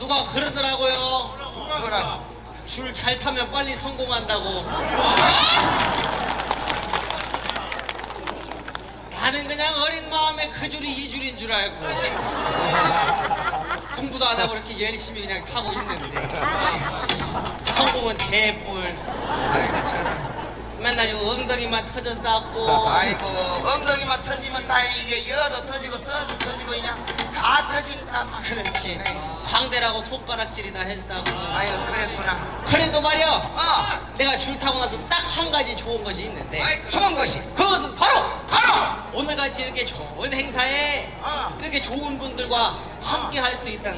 누가 그러더라고요. 뭐라고? 줄잘 타면 빨리 성공한다고. 나는 그냥 어린 마음에 그 줄이 이 줄인 줄 알고 공부도 안 하고 이렇게 열심히 그냥 타고 있는데 성공은 개뿔. 아이고 저런. 맨날 이거 엉덩이만 터져 쌓고 아이고 엉덩이만 터지면 다행이게 여도 터지고 터도 터지고 그냥 다 터진다 막. 그렇지 광대라고 손가락질이나 했싸고 아이고 그랬구나. 그래도 말이야 어. 내가 줄 타고 나서 딱 한 가지 좋은 것이 있는데 아이 좋은 것이. 그것은 바로 바로. 오늘같이 이렇게 좋은 행사에 어. 이렇게 좋은 분들과 함께 할 수 있다는